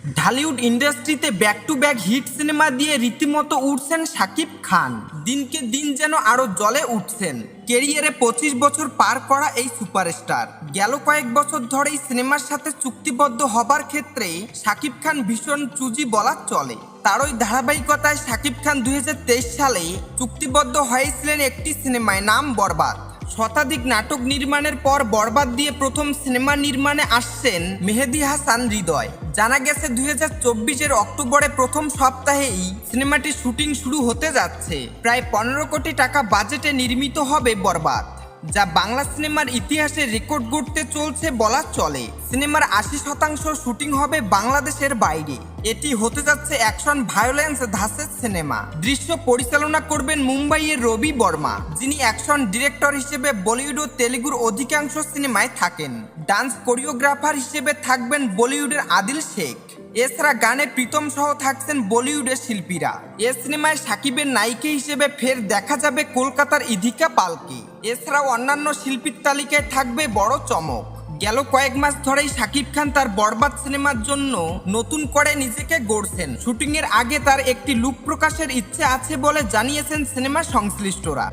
ঢালিউড ইন্ডাস্ট্রিতে back to back hit cinema দিয়ে রীতিমতো উঠছেন শাকিব খান। দিনকে দিন যেন আরও জলে উঠছেন। কেরিয়ারে পঁচিশ বছর পার করা এই সুপারস্টার গেল কয়েক বছর ধরেই সিনেমার সাথে চুক্তিবদ্ধ হবার ক্ষেত্রে শাকিব খান ভীষণ চুজি বলা চলে। তারই ধারাবাহিকতায় শাকিব খান দুই হাজার তেইশ সালে চুক্তিবদ্ধ হয়েছিলেন একটি সিনেমায় নাম বরবাদ। শতাধিক নাটক নির্মাণের পর বরবাদ দিয়ে প্রথম সিনেমা নির্মাণে আসছেন মেহেদি হাসান হৃদয়। জানা গেছে দুই চব্বিশের অক্টোবরে প্রথম সপ্তাহেই সিনেমাটির শুটিং শুরু হতে যাচ্ছে। প্রায় পনেরো কোটি টাকা বাজেটে নির্মিত হবে বরবাদ। যা বাংলা সিনেমার ইতিহাসে রেকর্ড গড়তে চলছে বলা চলে। সিনেমার আশি শতাংশ শুটিং হবে বাংলাদেশের বাইরে। এটি হতে যাচ্ছে অ্যাকশন ভায়োলেন্স ধাসের সিনেমা। দৃশ্য পরিচালনা করবেন মুম্বাইয়ের রবি বর্মা, যিনি অ্যাকশন ডিরেক্টর হিসেবে বলিউড ও তেলেগুর অধিকাংশ সিনেমায় থাকেন। ডান্স কোরিওগ্রাফার হিসেবে থাকবেন বলিউডের আদিল শেখ। এছাড়া গানে প্রীতম সহ থাকছেন বলিউডের শিল্পীরা। এ সিনেমায় সাকিবের নায়িকা হিসেবে ফের দেখা যাবে কলকাতার ইধিকা পালকে। এছাড়াও অন্যান্য শিল্পীর তালিকায় থাকবে বড় চমক। গেল কয়েক মাস ধরেই শাকিব খান তার বরবাদ সিনেমার জন্য নতুন করে নিজেকে গড়ছেন। শুটিং এর আগে তার একটি লুক প্রকাশের ইচ্ছে আছে বলে জানিয়েছেন সিনেমা সংশ্লিষ্টরা।